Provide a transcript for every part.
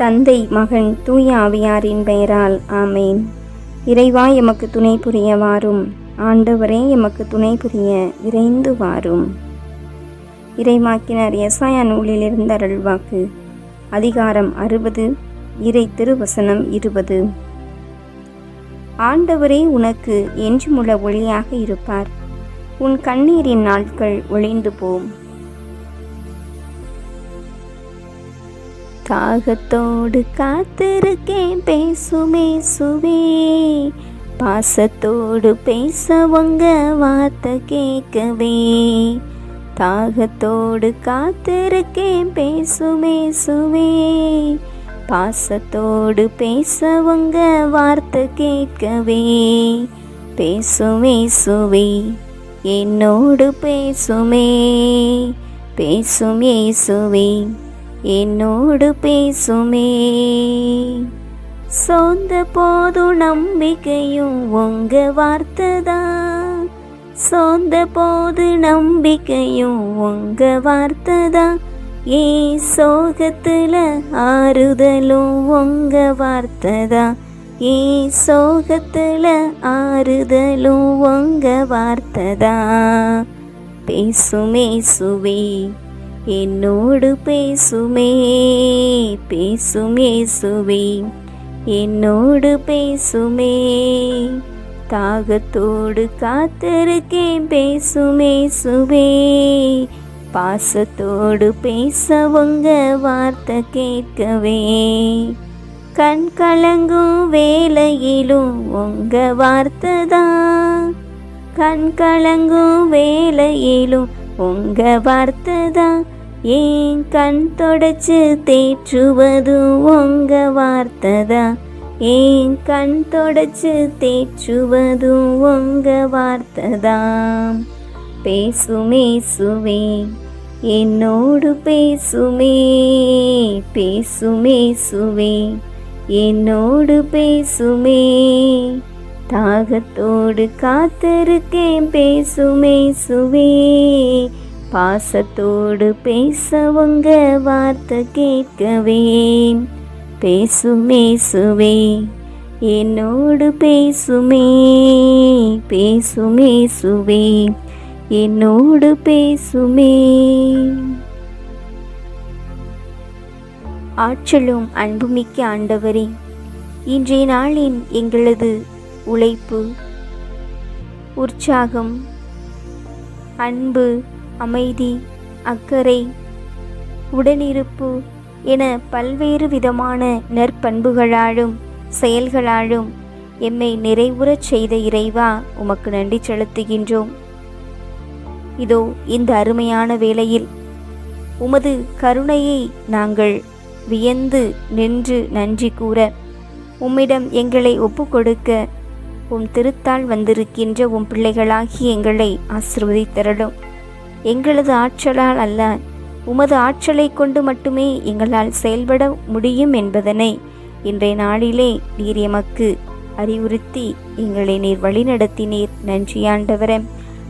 தந்தை மகன் தூய ஆவியாரின் பெயரால் ஆமேன். இறைவா எமக்கு துணை புரிய வாரும். ஆண்டவரே எமக்கு துணை புரிய விரைந்து வாரும். இறைமாக்கினர் எசாயா நூலிலிருந்து அருள்வாக்கு. அதிகாரம் அறுபது இறை திருவசனம் இருபது. ஆண்டவரே உனக்கு என்றுமுள்ள ஒளியாக இருப்பார். உன் கண்ணீரின் நாட்கள் ஒளிந்து போம். தாகத்தோடு காத்திருக்கேன். பேசுமே சுவே. பாசத்தோடு பேச உங்க வார்த்தை கேட்கவே. தாகத்தோடு காத்திருக்கேன். பேசுமே சுவே. பாசத்தோடு பேச உங்க வார்த்தை கேட்கவே. பேசுமே சுவே. என்னோடு பேசுமே. பேசும் இயேசுவே என்னோடு பேசுமே. சொந்த போதும் நம்பிக்கையும் உங்க வார்த்தைதான். சொந்த போது நம்பிக்கையும் உங்க வார்த்தைதான். ஏ சோகத்துல ஆறுதலும் உங்க வார்த்தைதான். ஏ சோகத்துல ஆறுதலும் உங்க வார்த்தைதான். பேசுமே சுவே என்னோடு பேசுமே பேசுமே சுவே என்னோடு பேசுமே தாகத்தோடு காத்திருக்கேன் பேசுமே சுவே பாசத்தோடு பேச உங்க வார்த்தை கேட்கவே. கண் கலங்கும் வேலையிலும் உங்க வார்த்தை தான் கண் கலங்கும் வேலையிலும் உங்க வார்த்தை தான் ஏன் கண் தொடச்சு தேற்றுவது உங்க வார்த்தை தான் ஏன் கண் தொடச்சு தேற்றுவது உங்க வார்த்தை தான் பேசுமே சுவே என்னோடு பேசுமே பேசுமே சுவே என்னோடு பேசுமே. தாகத்தோடு காத்திருக்கேன் பேசுமே சுவே பாசத்தோடு பேச உங்க வார்த்தை கேட்கவே. பேசுமே சுவே என்னோடு பேசுமே. பேசுமே சுவே என்னோடு பேசுமே. ஆற்றலும் அன்புமிக்க ஆண்டவரே இன்றைய நாளின் எங்களது உழைப்பு உற்சாகம் அன்பு அமைதி அக்கறை உடனிருப்பு என பல்வேறு விதமான நற்பண்புகளாலும் செயல்களாலும் எம்மை நிறைவுறச் செய்த இறைவா உமக்கு நன்றி செலுத்துகின்றோம். இதோ இந்த அருமையான வேளையில் உமது கருணையை நாங்கள் வியந்து நின்று நன்றி கூற உம்மிடம் எங்களை ஒப்புக்கொடுக்க உம் திருத்தால் வந்திருக்கின்ற உம் பிள்ளைகளாகி எங்களை ஆசிர்வதித்தரலும் எங்களது ஆற்றலால் அல்ல உமது ஆற்றலை கொண்டு மட்டுமே எங்களால் செயல்பட முடியும் என்பதனை இன்றைய நாளிலே நீர் எமக்கு அறிவுறுத்தி எங்களை நீர் வழிநடத்தினீர். நன்றி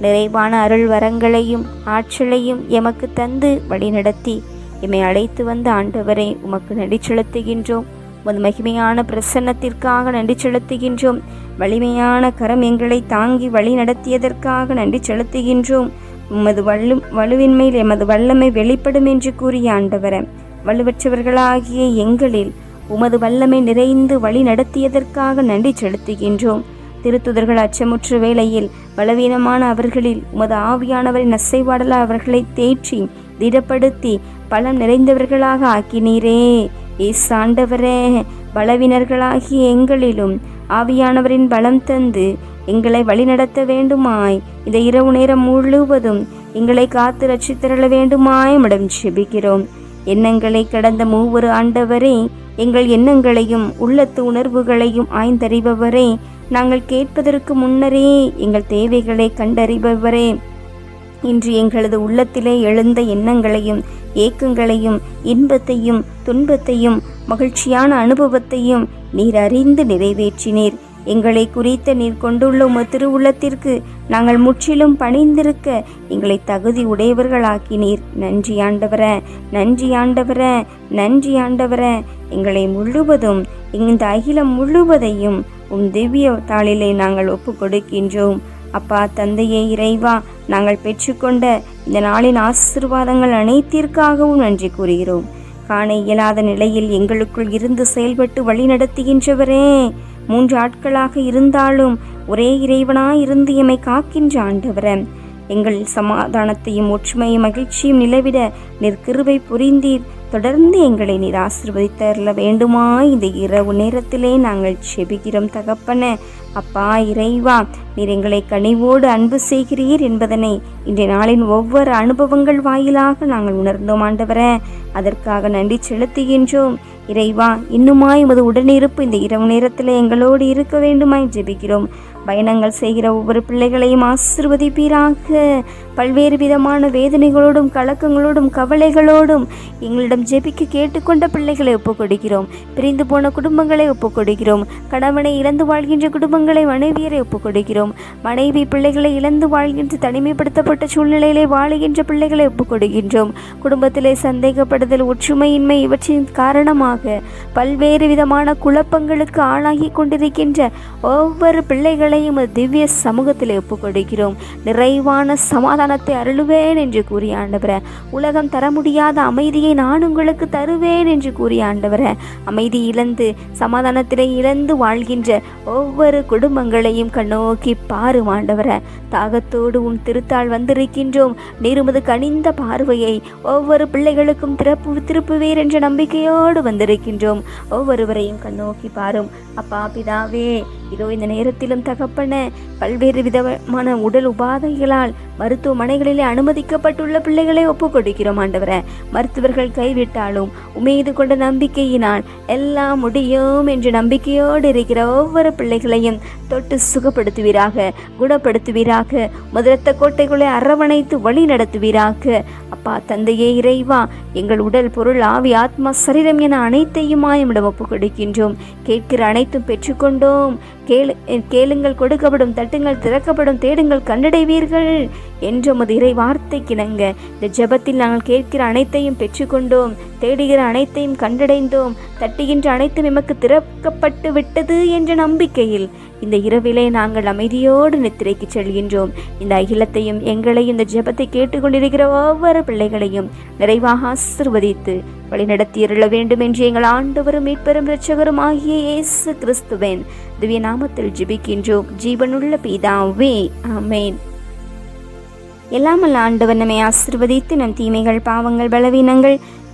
நிறைவான அருள் வரங்களையும் ஆற்றலையும் எமக்கு தந்து வழிநடத்தி எம்மை அழைத்து வந்த ஆண்டவரை உமக்கு நன்றி செலுத்துகின்றோம். உமது மகிமையான பிரசன்னத்திற்காக நன்றி செலுத்துகின்றோம். வலிமையான கரம் எங்களை தாங்கி வழி நடத்தியதற்காக நன்றி செலுத்துகின்றோம். உமது வல்லு வலுவின்மையில் எமது வல்லமை வெளிப்படும் என்று கூறிய ஆண்டவர வலுவற்றவர்களாகிய எங்களில் உமது வல்லமை நிறைந்து வழி நடத்தியதற்காக நன்றி செலுத்துகின்றோம். திருத்துதர்கள் அச்சமுற்ற வேளையில் பலவீனமான அவர்களில் உமது ஆவியானவரின் அசைவாடல அவர்களை தேற்றி திடப்படுத்தி பலம் நிறைந்தவர்களாக ஆக்கினீரே. ஏசாண்டவரே பலவினர்களாகிய எங்களிலும் ஆவியானவரின் பலம் தந்து எங்களை வழிநடத்த வேண்டுமாய். இந்த இரவு நேரம் முழுவதும் எங்களை காத்து ரட்சித்திரள வேண்டுமாய் மடம் செபிக்கிறோம் எண்ணங்களை கடந்த மூவரு ஆண்டவரே எங்கள் எண்ணங்களையும் உள்ளத்து உணர்வுகளையும் ஆய்ந்தறிபவரே நாங்கள் கேட்பதற்கு முன்னரே எங்கள் தேவைகளை கண்டறிபவரே. இன்று எங்களது உள்ளத்திலே எழுந்த எண்ணங்களையும் ஏக்கங்களையும் இன்பத்தையும் துன்பத்தையும் மகிழ்ச்சியான அனுபவத்தையும் நீர் அறிந்து நிறைவேற்றினீர். எங்களை குறித்த நீர் கொண்டுள்ள உமது திருவுள்ளத்திற்கு நாங்கள் முற்றிலும் பணிந்திருக்க எங்களை தகுதி உடையவர்களாக்கினீர். நன்றி ஆண்டவர நன்றி ஆண்டவர நன்றி ஆண்டவர. எங்களை முழுவதும் இந்த அகிலம் முழுவதையும் உம் திவ்ய தாளிலே நாங்கள் ஒப்பு கொடுக்கின்றோம் அப்பா தந்தையே இறைவா நாங்கள் பெற்றுக்கொண்ட இந்த நாளின் ஆசிர்வாதங்கள் அனைத்திற்காகவும் நன்றி கூறுகிறோம். காண இயலாத நிலையில் எங்களுக்குள் இருந்து செயல்பட்டு வழிநடத்துகின்றவரே மூன்று ஆட்களாக இருந்தாலும் ஒரே இறைவனாய் இருந்து எம்மை காக்கின்ற ஆண்டவரன் எங்கள் சமாதானத்தையும் ஒற்றுமையும் மகிழ்ச்சியும் நிலவிட நிற்கிருவை புரிந்தீர். தொடர்ந்து எங்களை நீர் ஆசிர்வதித்தரல வேண்டுமா? இந்த இரவு நேரத்திலே நாங்கள் செபிக்கிறோம் தகப்பன. அப்பா இறைவா நீர் எங்களை கனிவோடு அன்பு செய்கிறீர் என்பதனை இன்றைய நாளின் ஒவ்வொரு அனுபவங்கள் வாயிலாக நாங்கள் உணர்ந்தோம் ஆண்டவரே. அதற்காக நன்றி செலுத்துகின்றோம். இறைவா இன்னுமாய் உமது உடனிருப்பு இந்த இரவு நேரத்தில் எங்களோடு இருக்க வேண்டுமாய் ஜெபிக்கிறோம். பயணங்கள் செய்கிற ஒவ்வொரு பிள்ளைகளையும் ஆசிர்வதிப்பீராக. பல்வேறு விதமான வேதனைகளோடும் கலக்கங்களோடும் கவலைகளோடும் எங்களிடம் ஜெபிக்க கேட்டுக்கொண்ட பிள்ளைகளை ஒப்புக்கொடுக்கிறோம். பிரிந்து போன குடும்பங்களை ஒப்புக்கொடுக்கிறோம். கணவனை இழந்து வாழ்கின்ற குடும்பங்களை மனைவியரை ஒப்புக்கொடுக்கிறோம். மனைவி பிள்ளைகளை இழந்து வாழ்கின்ற தனிமைப்படுத்தப்பட்ட சூழ்நிலையிலே வாழுகின்ற பிள்ளைகளை ஒப்புக்கொடுக்கின்றோம். குடும்பத்திலே சந்தேகப்படுதல் ஒற்றுமையின்மை இவற்றின் காரணமாக பல்வேறு விதமான குழப்பங்களுக்கு ஆளாகி கொண்டிருக்கின்ற ஒவ்வொரு பிள்ளைகளையும் திவ்ய சமூகத்தில் ஒப்புக்கொடுக்கிறோம். நிறைவான சமாதான சமாதானத்தை அருளுவேன் என்று கூறிய ஆண்டவரே உலகம் தர முடியாத அமைதியை நான் உங்களுக்கு தருவேன் என்று கூறிய ஆண்டவரே அமைதி இழந்து சமாதானத்திலே இழந்து வாழ்கின்ற ஒவ்வொரு குடும்பங்களையும் கண்ணோக்கி பாரு ஆண்டவரே. தாகத்தோடு உம் திருத்தாள் வந்திருக்கின்றோம். நீருமது கனிந்த பார்வையை ஒவ்வொரு பிள்ளைகளுக்கும் திறப்பு திருப்புவேர் என்ற நம்பிக்கையோடு வந்திருக்கின்றோம். ஒவ்வொருவரையும் கண்ணோக்கி பாரும். அப்பா பிதாவே இதோ இந்த நேரத்திலும் தகப்பன பல்வேறு விதமான உடல் உபாதைகளால் மருத்துவமனைகளிலே அனுமதிக்கப்பட்டுள்ள பிள்ளைகளை ஒப்புக் கொடுக்கிறோம் ஆண்டவரை. மருத்துவர்கள் கைவிட்டாலும் உமீது கொண்ட நம்பிக்கையினால் எல்லாம் முடியும் என்ற நம்பிக்கையோடு இருக்கிற ஒவ்வொரு பிள்ளைகளையும் தொட்டு சுகப்படுத்துவீராக குணப்படுத்துவீராக முதலத்த கோட்டைகளை அரவணைத்து வழி நடத்துவீராக. அப்பா தந்தையே இறைவா எங்கள் உடல் பொருள் ஆவி ஆத்மா சரீரம் என அனைத்தையுமாய் மாயமிடம் ஒப்புக் கொடுக்கின்றோம். கேட்கிற அனைத்தும் பெற்றுக்கொண்டோம். கேளு கேளுங்கள் கொடுக்கப்படும் தட்டுங்கள் திறக்கப்படும் தேடுங்கள் கண்டடைவீர்கள் என்ற உமது இறை வார்த்தைக்கிணங்க இந்த ஜெபத்தில் நாங்கள் கேட்கிற அனைத்தையும் பெற்றுக்கொண்டோம். தேடுகிற அனைத்தையும் கண்டடைந்தோம். தட்டுகின்ற அனைத்தும் எமக்கு திறக்கப்பட்டு விட்டது என்ற நம்பிக்கையில் இந்த இரவிலே நாங்கள் அமைதியோடு நித்திரைக்கு செல்கின்றோம். இந்த அகிலத்தையும் எங்களையும் இந்த ஜெபத்தை கேட்டுக்கொண்டிருக்கிற ஒவ்வொரு பிள்ளைகளையும் நிறைவாக ஆசிர்வதித்து வழிநடத்தியிருள வேண்டும் என்று எங்கள் ஆண்டவரும் மீட்பெரும் இரட்சகரும் ஆகிய இயேசு கிறிஸ்துவேன் திவ்ய நாமத்தில் ஜிபிக்கின்றோம். ஜீவனுள்ள பிதாவே ஆமென். எல்லாமல்ல ஆண்டவர் நம்மை ஆசிர்வதித்து நம் தீமைகள் பாவங்கள் பலவீனங்கள்